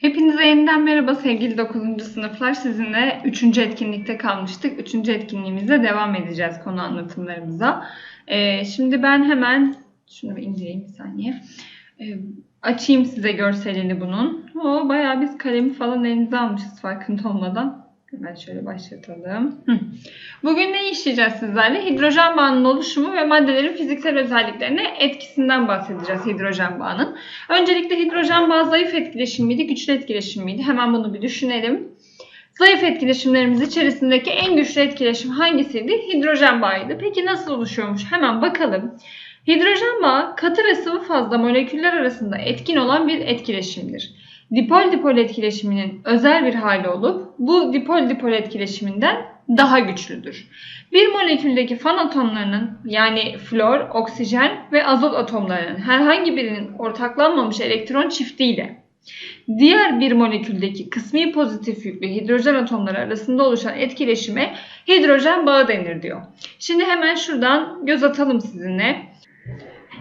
Hepinize yeniden merhaba sevgili 9. sınıflar. Sizinle 3. etkinlikte kalmıştık. 3. etkinliğimizde devam edeceğiz konu anlatımlarımıza. Ee, şimdi ben hemen şunu bir indireyim bir saniye. Ee, açayım size görselini bunun. O bayağı biz kalemi falan elinize almışız farkında olmadan. Hemen şöyle başlatalım. Bugün ne işleyeceğiz sizlerle? Hidrojen bağının oluşumu ve maddelerin fiziksel özelliklerine etkisinden bahsedeceğiz hidrojen bağının. Öncelikle hidrojen bağı zayıf etkileşim miydi, güçlü etkileşim miydi? Hemen bunu bir düşünelim. Zayıf etkileşimlerimiz içerisindeki en güçlü etkileşim hangisiydi? Hidrojen bağıydı. Peki nasıl oluşuyormuş? Hemen bakalım. Hidrojen bağı katı ve sıvı fazla moleküller arasında etkin olan bir etkileşimdir. Dipol-dipol etkileşiminin özel bir hali olup bu dipol-dipol etkileşiminden daha güçlüdür. Bir moleküldeki fan atomlarının yani flor, oksijen ve azot atomlarının herhangi birinin ortaklanmamış elektron çiftiyle diğer bir moleküldeki kısmi pozitif yüklü hidrojen atomları arasında oluşan etkileşime hidrojen bağı denir diyor. Şimdi hemen şuradan göz atalım sizinle.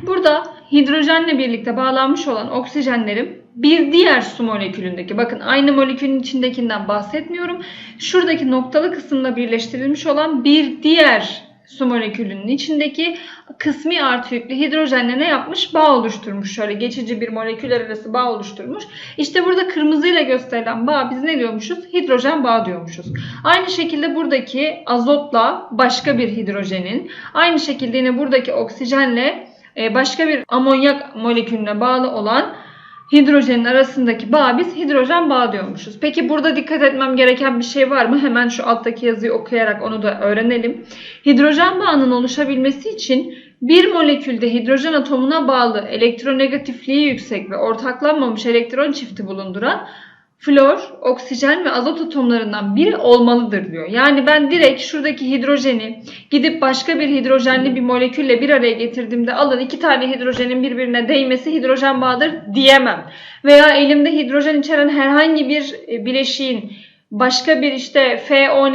Burada hidrojenle birlikte bağlanmış olan oksijenlerin bir diğer su molekülündeki bakın aynı molekülün içindekinden bahsetmiyorum. Şuradaki noktalı kısımda birleştirilmiş olan bir diğer su molekülünün içindeki kısmi artı yüklü hidrojenle ne yapmış? Bağ oluşturmuş. Şöyle geçici bir moleküller arası bağ oluşturmuş. İşte burada kırmızıyla gösterilen bağ biz ne diyormuşuz? Hidrojen bağı diyormuşuz. Aynı şekilde buradaki azotla başka bir hidrojenin, aynı şekilde yine buradaki oksijenle başka bir amonyak molekülüne bağlı olan hidrojenin arasındaki bağ biz hidrojen bağı diyormuşuz. Peki burada dikkat etmem gereken bir şey var mı? Hemen şu alttaki yazıyı okuyarak onu da öğrenelim. Hidrojen bağının oluşabilmesi için bir molekülde hidrojen atomuna bağlı elektronegatifliği yüksek ve ortaklanmamış elektron çifti bulunduran flor, oksijen ve azot atomlarından biri olmalıdır diyor. Yani ben direkt şuradaki hidrojeni gidip başka bir hidrojenli bir molekülle bir araya getirdiğimde alın iki tane hidrojenin birbirine değmesi hidrojen bağıdır diyemem. Veya elimde hidrojen içeren herhangi bir e, bileşiğin başka bir işte FON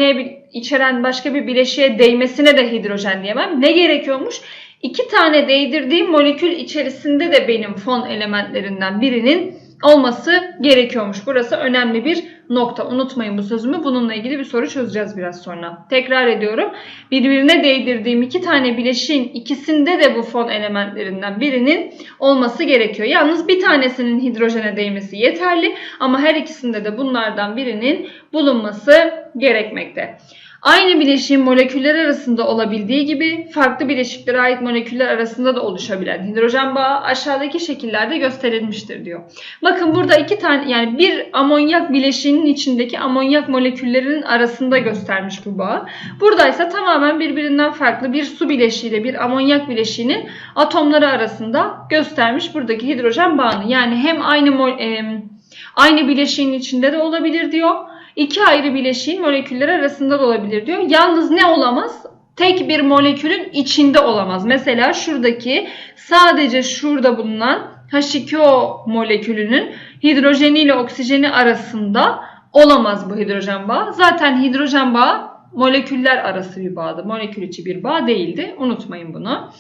içeren başka bir bileşiğe değmesine de hidrojen diyemem. Ne gerekiyormuş? İki tane değdirdiğim molekül içerisinde de benim fon elementlerinden birinin olması gerekiyormuş. Burası önemli bir nokta. Unutmayın bu sözümü. Bununla ilgili bir soru çözeceğiz biraz sonra. Tekrar ediyorum. Birbirine değdirdiğim iki tane bileşiğin ikisinde de bu fon elementlerinden birinin olması gerekiyor. Yalnız bir tanesinin hidrojene değmesi yeterli ama her ikisinde de bunlardan birinin bulunması gerekmekte. Aynı bileşiğin moleküller arasında olabildiği gibi farklı bileşiklere ait moleküller arasında da oluşabilen hidrojen bağı aşağıdaki şekillerde gösterilmiştir diyor. Bakın burada iki tane yani bir amonyak bileşiğinin içindeki amonyak moleküllerinin arasında göstermiş bu bağı. Burada ise tamamen birbirinden farklı bir su bileşiğiyle bir amonyak bileşiğinin atomları arasında göstermiş buradaki hidrojen bağını. Yani hem aynı e, aynı bileşiğin içinde de olabilir diyor iki ayrı bileşiğin moleküller arasında da olabilir diyor. Yalnız ne olamaz? Tek bir molekülün içinde olamaz. Mesela şuradaki sadece şurada bulunan H2O molekülünün hidrojeni ile oksijeni arasında olamaz bu hidrojen bağı. Zaten hidrojen bağı moleküller arası bir bağdı. Molekül içi bir bağ değildi. Unutmayın bunu.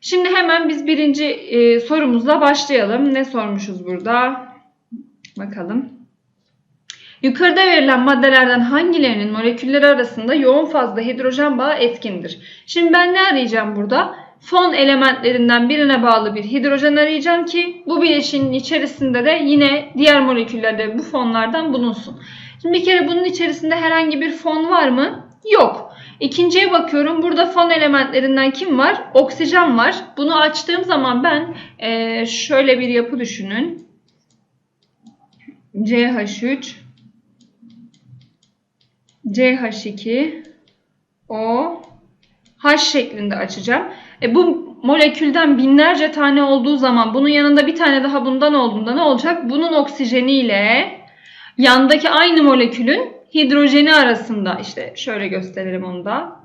Şimdi hemen biz birinci e, sorumuzla başlayalım. Ne sormuşuz burada? Bakalım. Yukarıda verilen maddelerden hangilerinin molekülleri arasında yoğun fazla hidrojen bağı etkindir? Şimdi ben ne arayacağım burada? Fon elementlerinden birine bağlı bir hidrojen arayacağım ki bu bileşinin içerisinde de yine diğer moleküllerde bu fonlardan bulunsun. Şimdi bir kere bunun içerisinde herhangi bir fon var mı? Yok. İkinciye bakıyorum. Burada fon elementlerinden kim var? Oksijen var. Bunu açtığım zaman ben şöyle bir yapı düşünün. CH3 CH2 O H şeklinde açacağım. E bu molekülden binlerce tane olduğu zaman bunun yanında bir tane daha bundan olduğunda ne olacak? Bunun oksijeniyle yandaki aynı molekülün hidrojeni arasında işte şöyle gösterelim onu da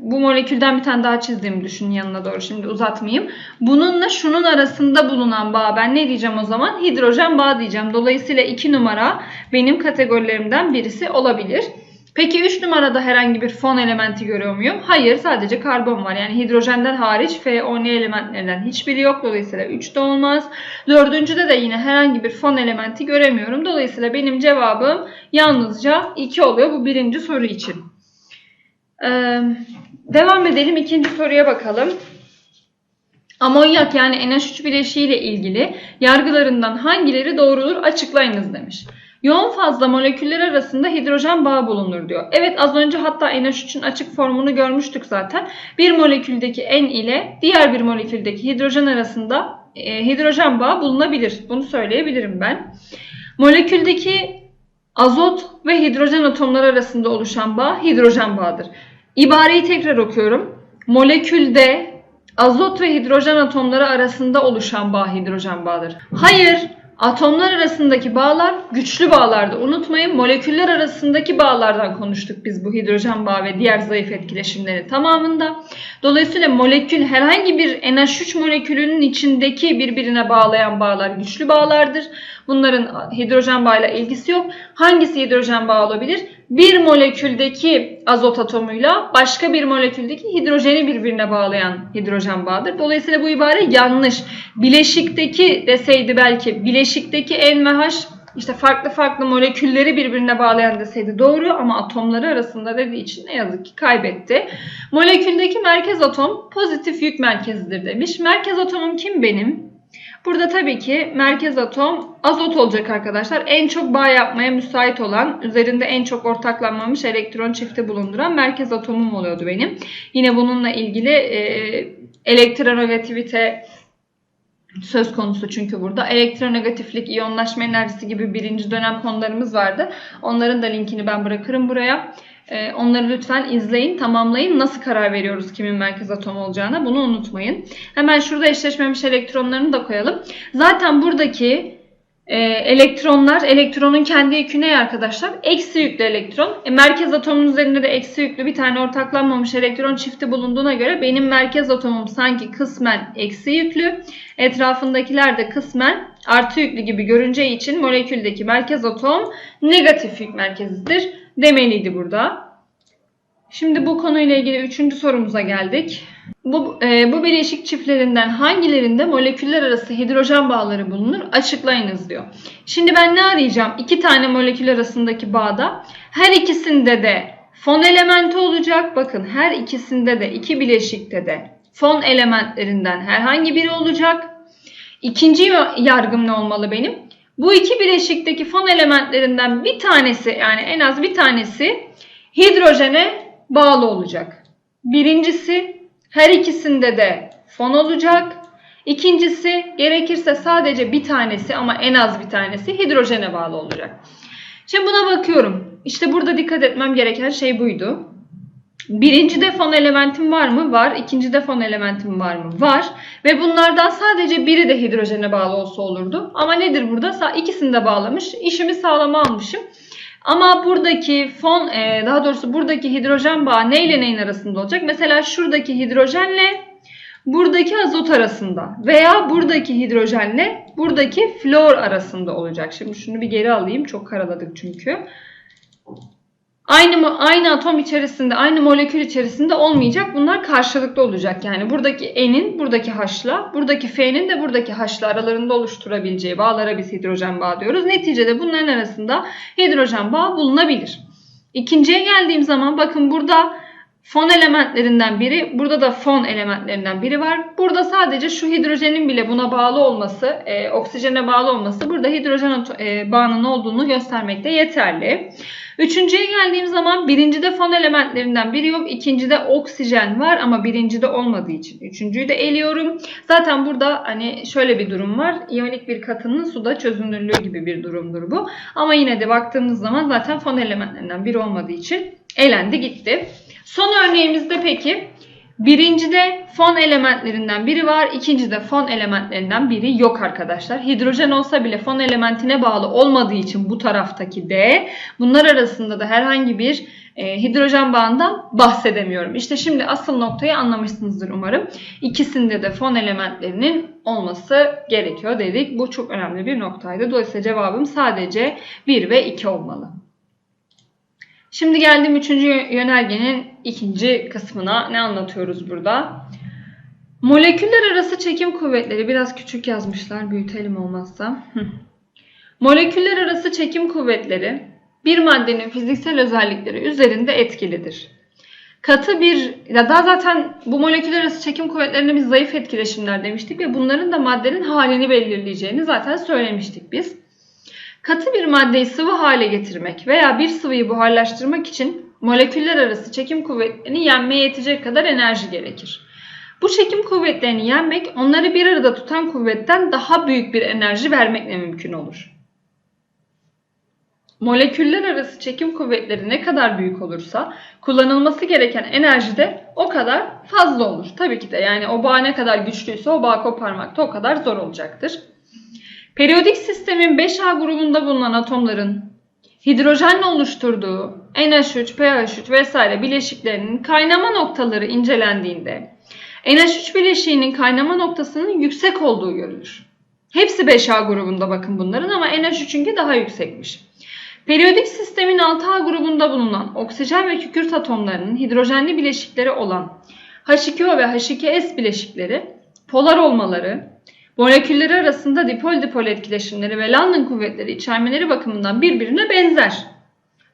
bu molekülden bir tane daha çizdiğimi düşünün yanına doğru şimdi uzatmayayım. Bununla şunun arasında bulunan bağ ben ne diyeceğim o zaman? Hidrojen bağ diyeceğim. Dolayısıyla 2 numara benim kategorilerimden birisi olabilir. Peki 3 numarada herhangi bir fon elementi görüyor muyum? Hayır sadece karbon var. Yani hidrojenden hariç FeO elementlerinden hiçbiri yok. Dolayısıyla 3 de olmaz. Dördüncüde de yine herhangi bir fon elementi göremiyorum. Dolayısıyla benim cevabım yalnızca 2 oluyor bu birinci soru için. Ee, devam edelim ikinci soruya bakalım. Amonyak yani NH3 bileşiği ile ilgili yargılarından hangileri doğrudur açıklayınız demiş. Yoğun fazla moleküller arasında hidrojen bağı bulunur diyor. Evet az önce hatta NH3'ün açık formunu görmüştük zaten. Bir moleküldeki N ile diğer bir moleküldeki hidrojen arasında e, hidrojen bağı bulunabilir. Bunu söyleyebilirim ben. Moleküldeki azot ve hidrojen atomları arasında oluşan bağ hidrojen bağıdır. İbareyi tekrar okuyorum. Molekülde azot ve hidrojen atomları arasında oluşan bağ hidrojen bağıdır. Hayır, atomlar arasındaki bağlar güçlü bağlardı. Unutmayın moleküller arasındaki bağlardan konuştuk biz bu hidrojen bağı ve diğer zayıf etkileşimleri tamamında. Dolayısıyla molekül herhangi bir NH3 molekülünün içindeki birbirine bağlayan bağlar güçlü bağlardır. Bunların hidrojen bağıyla ilgisi yok. Hangisi hidrojen bağı olabilir? Bir moleküldeki azot atomuyla başka bir moleküldeki hidrojeni birbirine bağlayan hidrojen bağıdır. Dolayısıyla bu ibare yanlış. Bileşikteki deseydi belki bileşikteki N ve H işte farklı farklı molekülleri birbirine bağlayan deseydi doğru ama atomları arasında dediği için ne yazık ki kaybetti. Moleküldeki merkez atom pozitif yük merkezidir demiş. Merkez atomum kim benim? Burada tabii ki merkez atom azot olacak arkadaşlar. En çok bağ yapmaya müsait olan, üzerinde en çok ortaklanmamış elektron çifti bulunduran merkez atomum oluyordu benim. Yine bununla ilgili e, elektronegativite söz konusu çünkü burada. Elektronegatiflik, iyonlaşma enerjisi gibi birinci dönem konularımız vardı. Onların da linkini ben bırakırım buraya. Ee, onları lütfen izleyin, tamamlayın. Nasıl karar veriyoruz kimin merkez atom olacağına bunu unutmayın. Hemen şurada eşleşmemiş elektronlarını da koyalım. Zaten buradaki e, elektronlar, elektronun kendi yükü ne arkadaşlar? Eksi yüklü elektron. E, merkez atomun üzerinde de eksi yüklü bir tane ortaklanmamış elektron çifti bulunduğuna göre benim merkez atomum sanki kısmen eksi yüklü. Etrafındakiler de kısmen artı yüklü gibi görüneceği için moleküldeki merkez atom negatif yük merkezidir demeliydi burada. Şimdi bu konuyla ilgili üçüncü sorumuza geldik. Bu, e, bu bileşik çiftlerinden hangilerinde moleküller arası hidrojen bağları bulunur? Açıklayınız diyor. Şimdi ben ne arayacağım? İki tane molekül arasındaki bağda her ikisinde de fon elementi olacak. Bakın her ikisinde de iki bileşikte de fon elementlerinden herhangi biri olacak. İkinci yargım ne olmalı benim? Bu iki bileşikteki fon elementlerinden bir tanesi yani en az bir tanesi hidrojene bağlı olacak. Birincisi her ikisinde de fon olacak. İkincisi gerekirse sadece bir tanesi ama en az bir tanesi hidrojene bağlı olacak. Şimdi buna bakıyorum. İşte burada dikkat etmem gereken şey buydu. Birinci de fon elementim var mı? Var. İkinci de fon elementim var mı? Var. Ve bunlardan sadece biri de hidrojene bağlı olsa olurdu. Ama nedir burada? İkisini de bağlamış. İşimi sağlama almışım. Ama buradaki fon, e, daha doğrusu buradaki hidrojen bağı neyle neyin arasında olacak? Mesela şuradaki hidrojenle buradaki azot arasında veya buradaki hidrojenle buradaki flor arasında olacak. Şimdi şunu bir geri alayım. Çok karaladık çünkü. Aynı aynı atom içerisinde, aynı molekül içerisinde olmayacak. Bunlar karşılıklı olacak. Yani buradaki N'in buradaki H'la, buradaki F'nin de buradaki H'la aralarında oluşturabileceği bağlara biz hidrojen bağı diyoruz. Neticede bunların arasında hidrojen bağı bulunabilir. İkinciye geldiğim zaman bakın burada fon elementlerinden biri, burada da fon elementlerinden biri var. Burada sadece şu hidrojenin bile buna bağlı olması, e, oksijene bağlı olması burada hidrojen e, bağının olduğunu göstermekte yeterli. Üçüncüye geldiğim zaman birincide fon elementlerinden biri yok. ikincide oksijen var ama birincide olmadığı için üçüncüyü de eliyorum. Zaten burada hani şöyle bir durum var. İyonik bir katının suda çözünürlüğü gibi bir durumdur bu. Ama yine de baktığımız zaman zaten fon elementlerinden biri olmadığı için elendi gitti. Son örneğimizde peki Birincide fon elementlerinden biri var. ikincide fon elementlerinden biri yok arkadaşlar. Hidrojen olsa bile fon elementine bağlı olmadığı için bu taraftaki D. Bunlar arasında da herhangi bir e, hidrojen bağından bahsedemiyorum. İşte şimdi asıl noktayı anlamışsınızdır umarım. İkisinde de fon elementlerinin olması gerekiyor dedik. Bu çok önemli bir noktaydı. Dolayısıyla cevabım sadece 1 ve 2 olmalı. Şimdi geldim üçüncü yönergenin ikinci kısmına. Ne anlatıyoruz burada? Moleküller arası çekim kuvvetleri biraz küçük yazmışlar. Büyütelim olmazsa. Moleküller arası çekim kuvvetleri bir maddenin fiziksel özellikleri üzerinde etkilidir. Katı bir ya daha zaten bu moleküller arası çekim kuvvetlerine biz zayıf etkileşimler demiştik ve bunların da maddenin halini belirleyeceğini zaten söylemiştik biz. Katı bir maddeyi sıvı hale getirmek veya bir sıvıyı buharlaştırmak için moleküller arası çekim kuvvetlerini yenmeye yetecek kadar enerji gerekir. Bu çekim kuvvetlerini yenmek onları bir arada tutan kuvvetten daha büyük bir enerji vermekle mümkün olur. Moleküller arası çekim kuvvetleri ne kadar büyük olursa kullanılması gereken enerji de o kadar fazla olur. Tabii ki de yani o bağ ne kadar güçlüyse o bağ koparmak da o kadar zor olacaktır. Periyodik sistemin 5A grubunda bulunan atomların hidrojenle oluşturduğu NH3, pH3 vesaire bileşiklerinin kaynama noktaları incelendiğinde NH3 bileşiğinin kaynama noktasının yüksek olduğu görülür. Hepsi 5A grubunda bakın bunların ama NH3'ünki daha yüksekmiş. Periyodik sistemin 6A grubunda bulunan oksijen ve kükürt atomlarının hidrojenli bileşikleri olan H2O ve H2S bileşikleri polar olmaları, molekülleri arasında dipol-dipol etkileşimleri ve London kuvvetleri içermeleri bakımından birbirine benzer.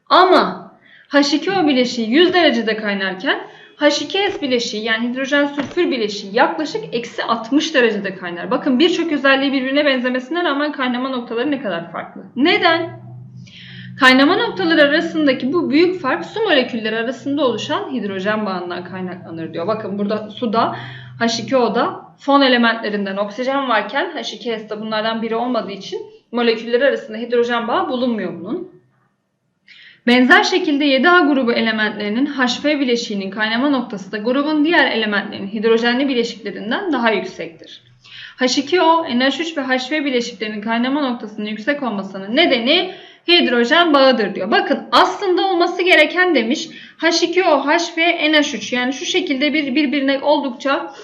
Ama H2O bileşiği 100 derecede kaynarken H2S bileşiği yani hidrojen sülfür bileşiği yaklaşık eksi 60 derecede kaynar. Bakın birçok özelliği birbirine benzemesine rağmen kaynama noktaları ne kadar farklı. Neden? Kaynama noktaları arasındaki bu büyük fark su molekülleri arasında oluşan hidrojen bağından kaynaklanır diyor. Bakın burada suda H2O'da fon elementlerinden oksijen varken H2S'de bunlardan biri olmadığı için molekülleri arasında hidrojen bağı bulunmuyor bunun. Benzer şekilde 7A grubu elementlerinin HF bileşiğinin kaynama noktası da grubun diğer elementlerinin hidrojenli bileşiklerinden daha yüksektir. H2O, NH3 ve HV bileşiklerinin kaynama noktasının yüksek olmasının nedeni hidrojen bağıdır diyor. Bakın aslında olması gereken demiş H2O, HV, NH3 yani şu şekilde bir birbirine oldukça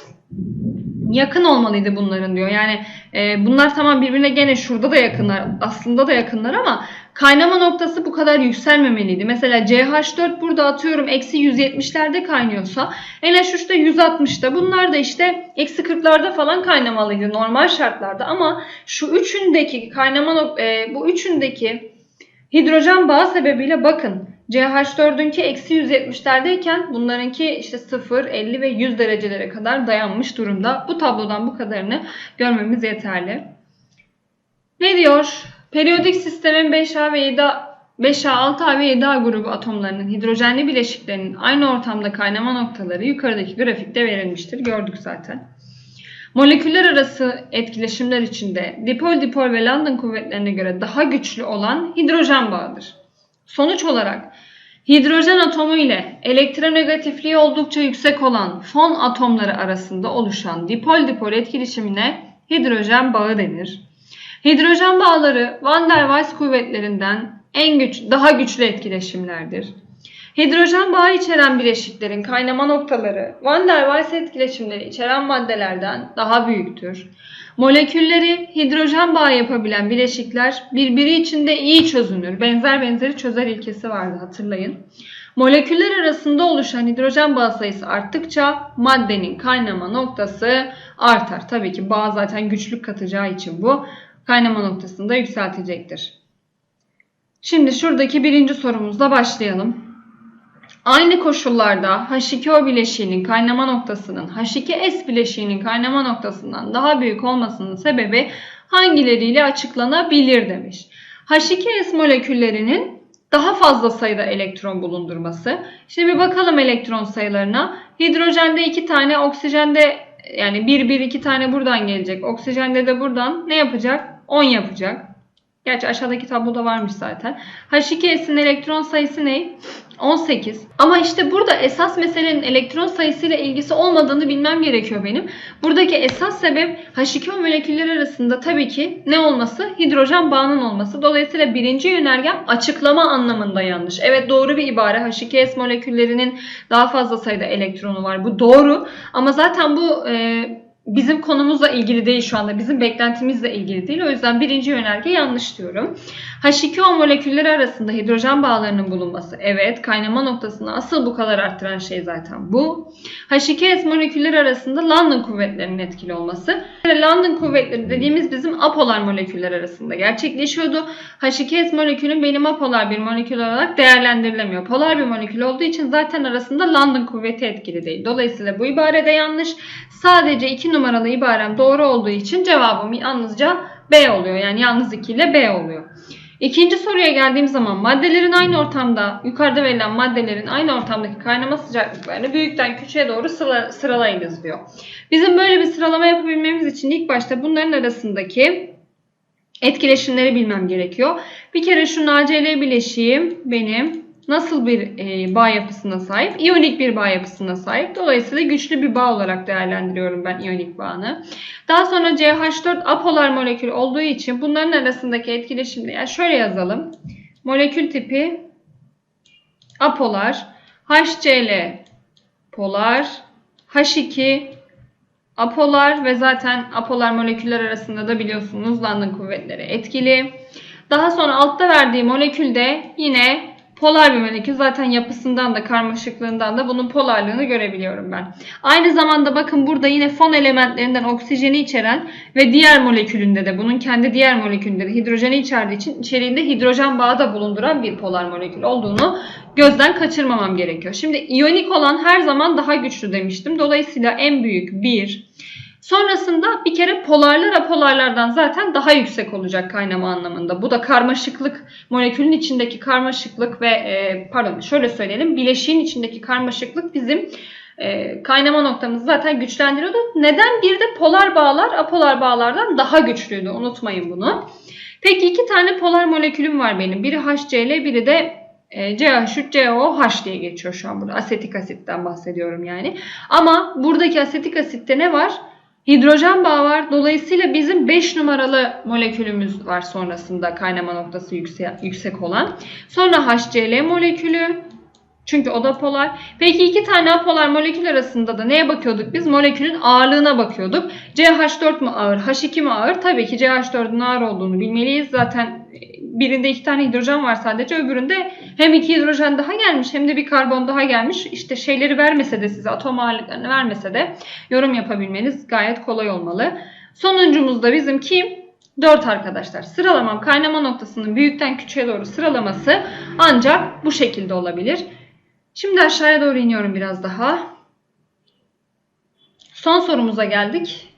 yakın olmalıydı bunların diyor. Yani e, bunlar tamam birbirine gene şurada da yakınlar aslında da yakınlar ama kaynama noktası bu kadar yükselmemeliydi. Mesela CH4 burada atıyorum eksi 170'lerde kaynıyorsa NH3 de 160'da bunlar da işte eksi 40'larda falan kaynamalıydı normal şartlarda ama şu üçündeki kaynama e, bu üçündeki hidrojen bağı sebebiyle bakın CH4'ünki eksi 170'lerdeyken bunlarınki işte 0, 50 ve 100 derecelere kadar dayanmış durumda. Bu tablodan bu kadarını görmemiz yeterli. Ne diyor? Periyodik sistemin 5A ve 7A 5A, 6A ve 7A grubu atomlarının hidrojenli bileşiklerinin aynı ortamda kaynama noktaları yukarıdaki grafikte verilmiştir. Gördük zaten. Moleküller arası etkileşimler içinde dipol-dipol ve London kuvvetlerine göre daha güçlü olan hidrojen bağıdır. Sonuç olarak hidrojen atomu ile elektronegatifliği oldukça yüksek olan fon atomları arasında oluşan dipol-dipol etkileşimine hidrojen bağı denir. Hidrojen bağları Van der Waals kuvvetlerinden en güç, daha güçlü etkileşimlerdir. Hidrojen bağı içeren bileşiklerin kaynama noktaları Van der Waals etkileşimleri içeren maddelerden daha büyüktür. Molekülleri hidrojen bağı yapabilen bileşikler birbiri içinde iyi çözünür. Benzer benzeri çözer ilkesi vardı hatırlayın. Moleküller arasında oluşan hidrojen bağı sayısı arttıkça maddenin kaynama noktası artar. Tabii ki bağ zaten güçlük katacağı için bu kaynama noktasını da yükseltecektir. Şimdi şuradaki birinci sorumuzla başlayalım. Aynı koşullarda H2O bileşiğinin kaynama noktasının H2S bileşiğinin kaynama noktasından daha büyük olmasının sebebi hangileriyle açıklanabilir demiş. H2S moleküllerinin daha fazla sayıda elektron bulundurması. Şimdi bir bakalım elektron sayılarına. Hidrojende 2 tane, oksijende yani 1 1 2 tane buradan gelecek. Oksijende de buradan ne yapacak? 10 yapacak. Gerçi aşağıdaki tabloda varmış zaten. H2S'in elektron sayısı ne? 18. Ama işte burada esas meselenin elektron sayısıyla ilgisi olmadığını bilmem gerekiyor benim. Buradaki esas sebep H2O molekülleri arasında tabii ki ne olması? Hidrojen bağının olması. Dolayısıyla birinci yönergem açıklama anlamında yanlış. Evet doğru bir ibare. H2S moleküllerinin daha fazla sayıda elektronu var. Bu doğru. Ama zaten bu e, bizim konumuzla ilgili değil şu anda. Bizim beklentimizle ilgili değil. O yüzden birinci yönerge yanlış diyorum. H2O molekülleri arasında hidrojen bağlarının bulunması. Evet kaynama noktasını asıl bu kadar arttıran şey zaten bu. H2S molekülleri arasında London kuvvetlerinin etkili olması. London kuvvetleri dediğimiz bizim apolar moleküller arasında gerçekleşiyordu. H2S molekülün benim apolar bir molekül olarak değerlendirilemiyor. Polar bir molekül olduğu için zaten arasında London kuvveti etkili değil. Dolayısıyla bu ibare de yanlış. Sadece 2 numaralı ibarem doğru olduğu için cevabım yalnızca B oluyor. Yani yalnız 2 ile B oluyor. İkinci soruya geldiğim zaman maddelerin aynı ortamda, yukarıda verilen maddelerin aynı ortamdaki kaynama sıcaklıklarını büyükten küçüğe doğru sıra, sıralayınız diyor. Bizim böyle bir sıralama yapabilmemiz için ilk başta bunların arasındaki etkileşimleri bilmem gerekiyor. Bir kere şu NaCl bileşiğim benim nasıl bir e, bağ yapısına sahip? İyonik bir bağ yapısına sahip. Dolayısıyla güçlü bir bağ olarak değerlendiriyorum ben iyonik bağını. Daha sonra CH4 apolar molekül olduğu için bunların arasındaki etkileşimde yani şöyle yazalım. Molekül tipi apolar, HCl polar, H2 apolar ve zaten apolar moleküller arasında da biliyorsunuz London kuvvetleri etkili. Daha sonra altta verdiği molekülde yine polar bir molekül. Zaten yapısından da karmaşıklığından da bunun polarlığını görebiliyorum ben. Aynı zamanda bakın burada yine fon elementlerinden oksijeni içeren ve diğer molekülünde de bunun kendi diğer molekülünde de hidrojeni içerdiği için içeriğinde hidrojen bağı da bulunduran bir polar molekül olduğunu gözden kaçırmamam gerekiyor. Şimdi iyonik olan her zaman daha güçlü demiştim. Dolayısıyla en büyük 1, Sonrasında bir kere polarlar apolarlardan zaten daha yüksek olacak kaynama anlamında. Bu da karmaşıklık, molekülün içindeki karmaşıklık ve e, pardon şöyle söyleyelim bileşiğin içindeki karmaşıklık bizim e, kaynama noktamızı zaten güçlendiriyordu. Neden? Bir de polar bağlar apolar bağlardan daha güçlüydü. Unutmayın bunu. Peki iki tane polar molekülüm var benim. Biri HCl, biri de e, CH3COH diye geçiyor şu an burada. Asetik asitten bahsediyorum yani. Ama buradaki asetik asitte ne var? Hidrojen bağı var. Dolayısıyla bizim 5 numaralı molekülümüz var sonrasında kaynama noktası yüksek, yüksek olan. Sonra HCl molekülü. Çünkü o da polar. Peki iki tane apolar molekül arasında da neye bakıyorduk biz? Molekülün ağırlığına bakıyorduk. CH4 mu ağır, H2 mi ağır? Tabii ki CH4'ün ağır olduğunu bilmeliyiz. Zaten birinde iki tane hidrojen var sadece. Öbüründe hem iki hidrojen daha gelmiş hem de bir karbon daha gelmiş. İşte şeyleri vermese de size atom ağırlıklarını vermese de yorum yapabilmeniz gayet kolay olmalı. Sonuncumuz da bizim kim? 4 arkadaşlar. Sıralamam kaynama noktasının büyükten küçüğe doğru sıralaması ancak bu şekilde olabilir. Şimdi aşağıya doğru iniyorum biraz daha. Son sorumuza geldik.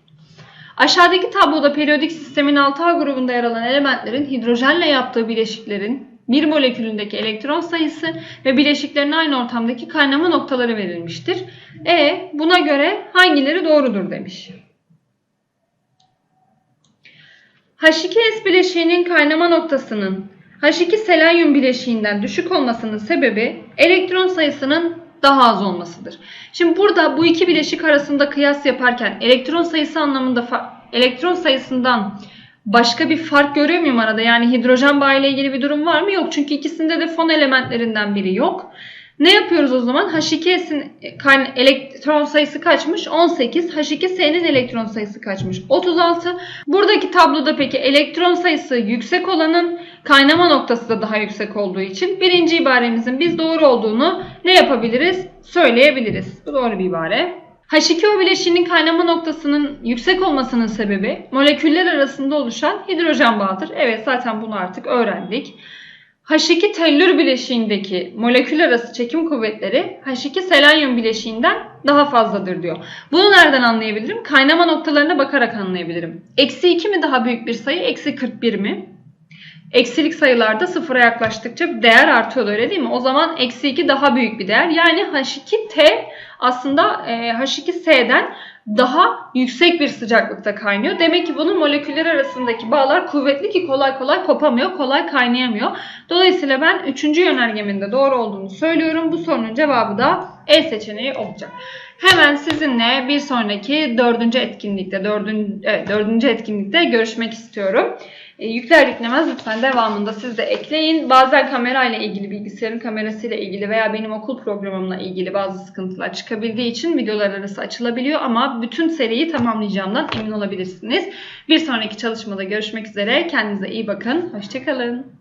Aşağıdaki tabloda periyodik sistemin 6A grubunda yer alan elementlerin hidrojenle yaptığı bileşiklerin bir molekülündeki elektron sayısı ve bileşiklerin aynı ortamdaki kaynama noktaları verilmiştir. E buna göre hangileri doğrudur demiş. H2S bileşiğinin kaynama noktasının H2 selenyum bileşiğinden düşük olmasının sebebi elektron sayısının daha az olmasıdır. Şimdi burada bu iki bileşik arasında kıyas yaparken elektron sayısı anlamında elektron sayısından başka bir fark görüyor muyum arada? Yani hidrojen bağı ile ilgili bir durum var mı? Yok. Çünkü ikisinde de fon elementlerinden biri yok. Ne yapıyoruz o zaman? H2S'in elektron sayısı kaçmış? 18. H2S'nin elektron sayısı kaçmış? 36. Buradaki tabloda peki elektron sayısı yüksek olanın kaynama noktası da daha yüksek olduğu için birinci ibaremizin biz doğru olduğunu ne yapabiliriz? Söyleyebiliriz. Bu doğru bir ibare. H2O bileşiğinin kaynama noktasının yüksek olmasının sebebi moleküller arasında oluşan hidrojen bağıdır. Evet zaten bunu artık öğrendik. H2 tellür bileşiğindeki molekül arası çekim kuvvetleri H2 selenyum bileşiğinden daha fazladır diyor. Bunu nereden anlayabilirim? Kaynama noktalarına bakarak anlayabilirim. Eksi 2 mi daha büyük bir sayı? Eksi 41 mi? Eksilik sayılarda sıfıra yaklaştıkça değer artıyor öyle değil mi? O zaman eksi 2 daha büyük bir değer. Yani H2T aslında e, H2S'den daha yüksek bir sıcaklıkta kaynıyor. Demek ki bunun moleküller arasındaki bağlar kuvvetli ki kolay kolay kopamıyor, kolay kaynayamıyor. Dolayısıyla ben 3. yönergemin de doğru olduğunu söylüyorum. Bu sorunun cevabı da E seçeneği olacak. Hemen sizinle bir sonraki dördüncü etkinlikte, dördüncü, evet, dördüncü etkinlikte görüşmek istiyorum. E, yükler yüklemez lütfen devamında siz de ekleyin. Bazen kamerayla ilgili, bilgisayarın kamerasıyla ilgili veya benim okul programımla ilgili bazı sıkıntılar çıkabildiği için videolar arası açılabiliyor ama bütün seriyi tamamlayacağımdan emin olabilirsiniz. Bir sonraki çalışmada görüşmek üzere. Kendinize iyi bakın. Hoşçakalın.